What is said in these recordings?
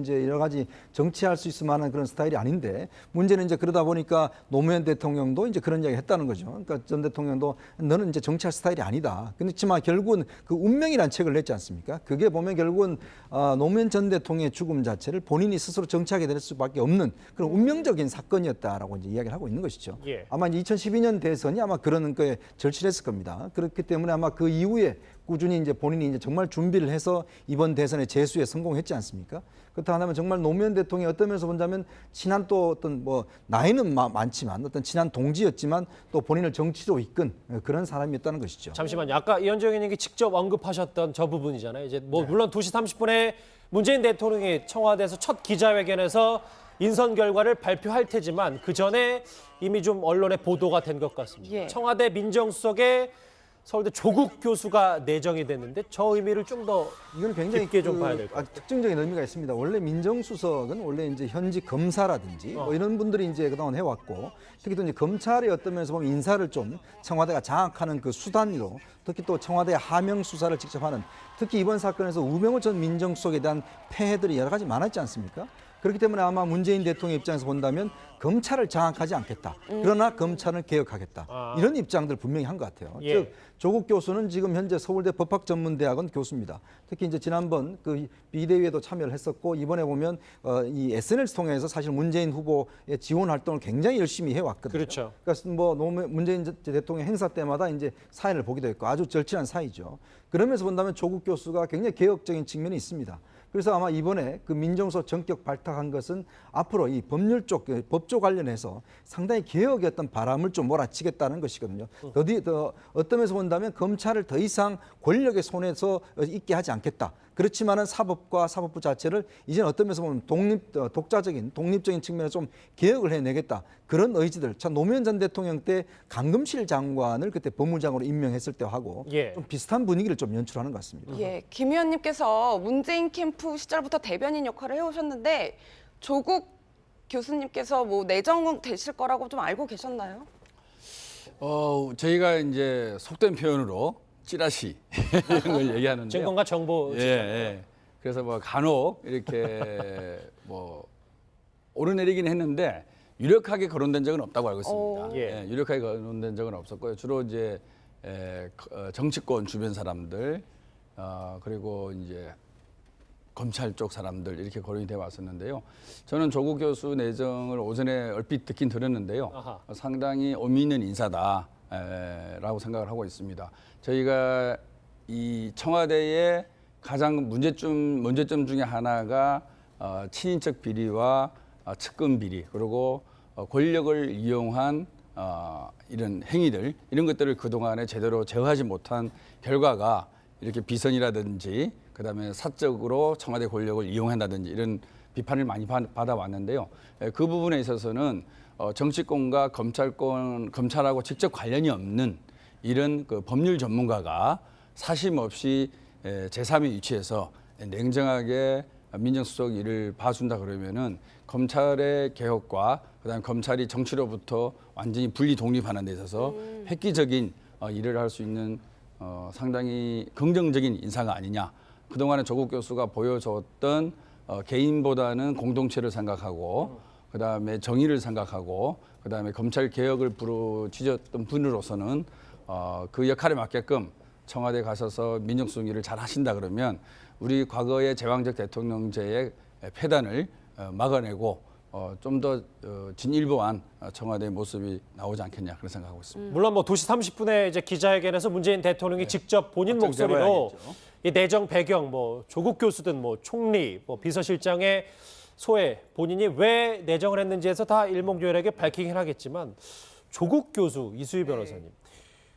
이제 여러 가지 정치할 수 있을 만한 그런 스타일이 아닌데 문제는 이제 그러다 보니까 노무현 대통령도 이제 그런 이야기 했다는 거죠. 그러니까 전 대통령도 너는 이제 정치할 스타일이 아니다. 그렇지만 결국은 그 운명이라는 책을 냈지 않습니까? 그게 보면 결국은 어, 노무현 전 대통령의 죽음 자체를 본인이 스스로 정치하게 될 수밖에 없는 그런 운명적인 사건이었다라고 이제 이야기를 하고 있는 것이죠. 예. 아마 2012년 대선이 아마 그런 거에 절실했을 겁니다. 그렇기 때문에 아마 그 이후에 꾸준히 이제 본인이 이제 정말 준비를 해서 이번 대선의 재수에 성공했지 않습니까? 그렇다 하면 정말 노무현 대통령이 어떤 면에서 본다면 친한 또 어떤 뭐 나이는 마- 많지만 어떤 친한 동지였지만 또 본인을 정치로 이끈 그런 사람이었다는 것이죠. 잠시만요. 아까 이현정 의원님이 직접 언급하셨던 저 부분이잖아요. 이제 뭐 물론 2시 30분에 문재인 대통령이 청와대에서 첫 기자회견에서 인선 결과를 발표할 테지만 그 전에 이미 좀 언론에 보도가 된 것 같습니다. 예. 청와대 민정수석에 서울대 조국 교수가 내정이 됐는데 저 의미를 좀 더 이건 굉장히 깊게 좀 그 봐야 될것 아주 특징적인 의미가 있습니다. 원래 민정수석은 원래 이제 현직 검사라든지 어. 뭐 이런 분들이 이제 그동안 해왔고 특히 또 이제 검찰의 어떤 면에서 보면 인사를 좀 청와대가 장악하는 그 수단으로 특히 또 청와대 하명 수사를 직접 하는 특히 이번 사건에서 우병우 전 민정수석에 대한 폐해들이 여러 가지 많았지 않습니까? 그렇기 때문에 아마 문재인 대통령 입장에서 본다면 검찰을 장악하지 않겠다. 그러나 검찰을 개혁하겠다. 아. 이런 입장들 분명히 한 것 같아요. 예. 즉 조국 교수는 지금 현재 서울대 법학전문대학원 교수입니다. 특히 이제 지난번 그 비대위에도 참여를 했었고 이번에 보면 어, 이 SNS 통해서 사실 문재인 후보의 지원 활동을 굉장히 열심히 해왔거든요. 그렇죠. 그러니까 뭐 노무- 문재인 대통령 행사 때마다 이제 사인을 보기도 했고 아주 절친한 사이죠. 그러면서 본다면 조국 교수가 굉장히 개혁적인 측면이 있습니다. 그래서 아마 이번에 그 민정서 전격 발탁한 것은 앞으로 이 법률 쪽그 법조 관련해서 상당히 개혁의 어떤 바람을 좀 몰아치겠다는 것이거든요. 더디 더 어떤 면에서 본다면 검찰을 더 이상 권력의 손에서 있게 하지 않겠다. 그렇지만은 사법과 사법부 자체를 이제는 어떤 면에서 보면 독립 어, 독자적인 독립적인 측면에서 좀 개혁을 해내겠다 그런 의지들. 참 노무현 전 대통령 때 강금실 장관을 그때 법무장으로 임명했을 때 하고 예. 좀 비슷한 분위기를 좀 연출하는 것 같습니다. 예, 김 의원님께서 문재인 캠프 시절부터 대변인 역할을 해오셨는데 조국 교수님께서 뭐 내정 되실 거라고 좀 알고 계셨나요? 어, 저희가 이제 속된 표현으로 찌라시 이런 걸 얘기하는데요. 증권과 정보 예, 예. 그래서 뭐 간혹 이렇게 뭐 오르내리긴 했는데 유력하게 거론된 적은 없다고 알고 있습니다. 오. 예. 예, 유력하게 거론된 적은 없었고요. 주로 이제 에, 어, 정치권 주변 사람들 어, 그리고 이제 검찰 쪽 사람들 이렇게 거론이 돼 왔었는데요. 저는 조국 교수 내정을 오전에 얼핏 듣긴 들었는데요. 아하. 어, 상당히 의미 있는 인사다라고 생각을 하고 있습니다. 저희가 이 청와대의 가장 문제점 문제점 중에 하나가 어, 친인척 비리와 어, 측근 비리 그리고 어, 권력을 이용한 어, 이런 행위들 이런 것들을 그 동안에 제대로 제어하지 못한 결과가 이렇게 비선이라든지 그다음에 사적으로 청와대 권력을 이용한다든지 이런 비판을 많이 받- 받아왔는데요. 에, 그 부분에 있어서는 어, 정치권과 검찰권 검찰하고 직접 관련이 없는 이런 그 법률 전문가가 사심 없이 에, 제3의 위치에서 냉정하게 민정수석 일을 봐준다 그러면은 검찰의 개혁과 그다음에 검찰이 정치로부터 완전히 분리 독립하는 데 있어서 획기적인 어, 일을 할 수 있는 어, 상당히 긍정적인 인사가 아니냐. 그동안에 조국 교수가 보여줬던 어, 개인보다는 공동체를 생각하고 그다음에 정의를 생각하고 그다음에 검찰 개혁을 부르짖었던 분으로서는 어, 그 역할에 맞게끔 청와대 가셔서 민정수석 일을 잘 하신다 그러면 우리 과거의 제왕적 대통령제의 폐단을 어, 막아내고 어, 좀더 어, 진일보한 어, 청와대의 모습이 나오지 않겠냐 그런 생각하고 있습니다. 물론 뭐 2시 30분에 이제 기자회견에서 문재인 대통령이 직접 본인 목소리로. 이 내정 배경 뭐 조국 교수든 뭐 총리 뭐 비서실장의 소회 본인이 왜 내정을 했는지에서 다 일목요연하게 밝히긴 하겠지만 조국 교수 이수희 변호사님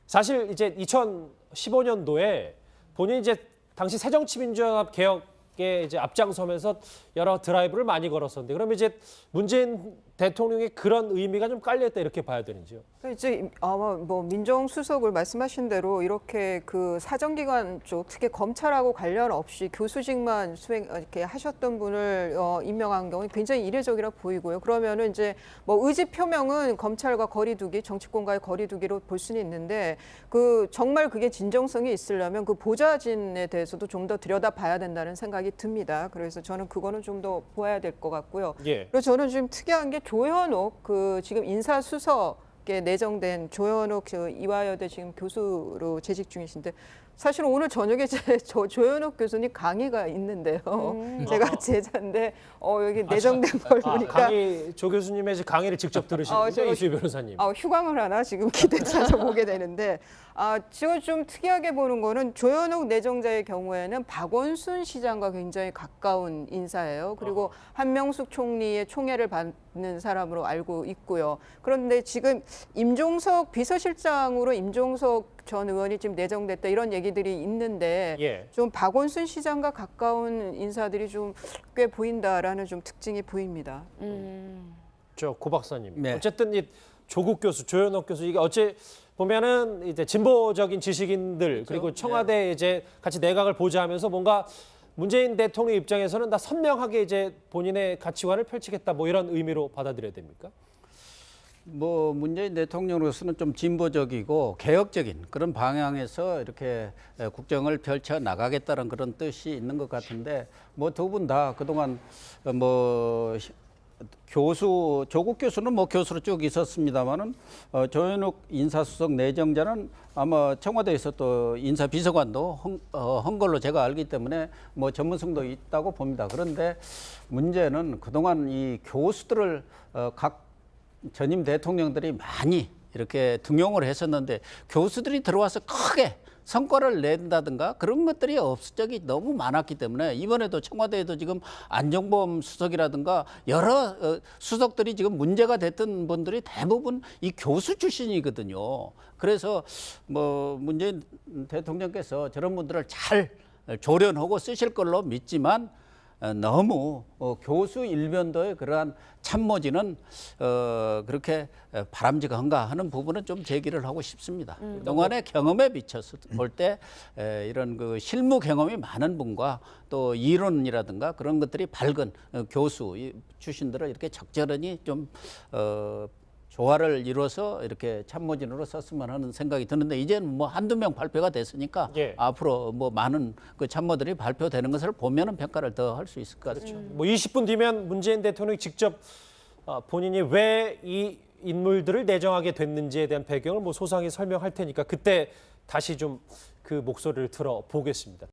사실 이제 2015년도에 본인이 이제 당시 새정치민주연합 개혁 에 이제 앞장서면서 여러 드라이브를 많이 걸었었는데 그러면 이제 문재인 대통령의 그런 의미가 좀 깔려있다 이렇게 봐야 되는지요. 그러니까 이제 아마 뭐 민정수석을 말씀하신 대로 이렇게 그 사정기관 쪽 특히 검찰하고 관련 없이 교수직만 수행 어, 이렇게 하셨던 분을 어, 임명한 경우는 굉장히 이례적이라 보이고요. 그러면은 이제 뭐 의지 표명은 검찰과 거리두기, 정치권과의 거리두기로 볼 수는 있는데 그 정말 그게 진정성이 있으려면 그 보좌진에 대해서도 좀 더 들여다 봐야 된다는 생각이 듭니다. 그래서 저는 그거는 좀 더 보아야 될 것 같고요. 예. 그리고 저는 좀 특이한 게 조현옥 그 지금 인사수석에 내정된 조현옥 저 이화여대 지금 교수로 재직 중이신데 사실 오늘 저녁에 제, 저 조현옥 교수님 강의가 있는데요. 제가 제자인데 어 여기 내정된 걸 아, 보니까 강의 조 교수님의 강의를 직접 들으시는 어, 이수희 변호사님. 아, 휴강을 하나 지금 기대 찾아보게 되는데 아, 지금 좀 특이하게 보는 거는 조현옥 내정자의 경우에는 박원순 시장과 굉장히 가까운 인사예요. 그리고 한명숙 총리의 총애를 받는 사람으로 알고 있고요. 그런데 지금 임종석 비서실장으로 임종석 전 의원이 지금 내정됐다 이런 얘기들이 있는데 예. 좀 박원순 시장과 가까운 인사들이 좀 꽤 보인다라는 좀 특징이 보입니다. 음. 저고 박사님. 네. 어쨌든 이 조국 교수, 조현옥 교수 이게 어째 보면은 이제 진보적인 지식인들 그리고 청와대 이제 같이 내각을 보좌하면서 뭔가 문재인 대통령 입장에서는 다 선명하게 이제 본인의 가치관을 펼치겠다 뭐 이런 의미로 받아들여야 됩니까? 뭐 문재인 대통령으로서는 좀 진보적이고 개혁적인 그런 방향에서 이렇게 에, 국정을 펼쳐 나가겠다는 그런 뜻이 있는 것 같은데 뭐 두 분 다 그동안 어, 뭐 시- 교수 조국 교수는 뭐 교수로 쭉 있었습니다만은 어, 조현욱 인사수석 내정자는 아마 청와대에서 또 인사비서관도 한, 어, 한 걸로 제가 알기 때문에 뭐 전문성도 있다고 봅니다. 그런데 문제는 그동안 이 교수들을 어, 각 전임 대통령들이 많이 이렇게 등용을 했었는데 교수들이 들어와서 크게 성과를 낸다든가 그런 것들이 없을 적이 너무 많았기 때문에 이번에도 청와대에도 지금 안정범 수석이라든가 여러 어, 수석들이 지금 문제가 됐던 분들이 대부분 이 교수 출신이거든요. 그래서 뭐 문재인 대통령께서 저런 분들을 잘 조련하고 쓰실 걸로 믿지만 어, 너무 어, 교수 일변도의 그러한 참모진은 어, 그렇게 어, 바람직한가 하는 부분은 좀 제기를 하고 싶습니다. 그동안의 경험에 비춰서 볼 때 이런 그 실무 경험이 많은 분과 또 이론이라든가 그런 것들이 밝은 어, 교수 이 출신들을 이렇게 적절히 좀 어, 조화를 이루어서 이렇게 참모진으로 썼으면 하는 생각이 드는데 이제는 뭐 한두 명 발표가 됐으니까 예. 앞으로 뭐 많은 그 참모들이 발표되는 것을 보면은 평가를 더 할 수 있을 것 같죠. 뭐 20분 뒤면 문재인 대통령이 직접 어, 본인이 왜 이 인물들을 내정하게 됐는지에 대한 배경을 뭐 소상히 설명할 테니까 그때 다시 좀 그 목소리를 들어 보겠습니다.